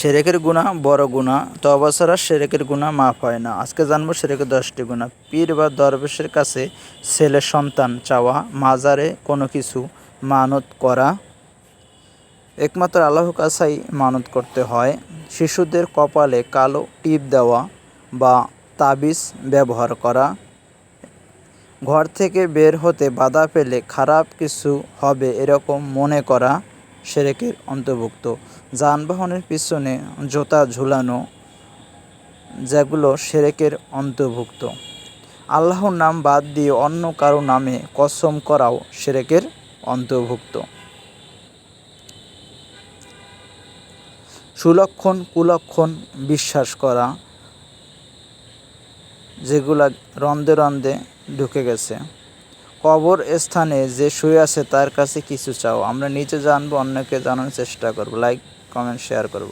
সেরেকের গুণা বড় গুণা তবা ছাড়া সেরেকের গুণা মাফ হয় না। আজকে জানব সেরেকের দশটি গুণা পীর বা দরবেশের কাছে ছেলে সন্তান চাওয়া, মাজারে কোনো কিছু মানত করা। একমাত্র আল্লাহর কাছাই মানত করতে হয়। শিশুদের কপালে কালো টিপ দেওয়া বা তাবিজ ব্যবহার করা। ঘর থেকে বের হতে বাধা পেলে খারাপ কিছু হবে এরকম মনে করা। সেরেকের অন্তর্ভুক্ত। যানবাহনের পিছনে জোতা ঝুলানো, যেগুলো সেরেকের অন্তর্ভুক্ত। আল্লাহর নাম বাদ দিয়ে অন্য কারও নামে কসম করাও সেরেকের অন্তর্ভুক্ত। সুলক্ষণ, কুলক্ষণ বিশ্বাস করা, যেগুলা রন্দে রন্দে ঢুকে গেছে। কবর স্থানে যে শুয়ে আছে তার কাছে কিছু চাও। আমরা নিচে জানব, অন্যকে জানানোর চেষ্টা করব। লাইক কমেন্ট শেয়ার করব।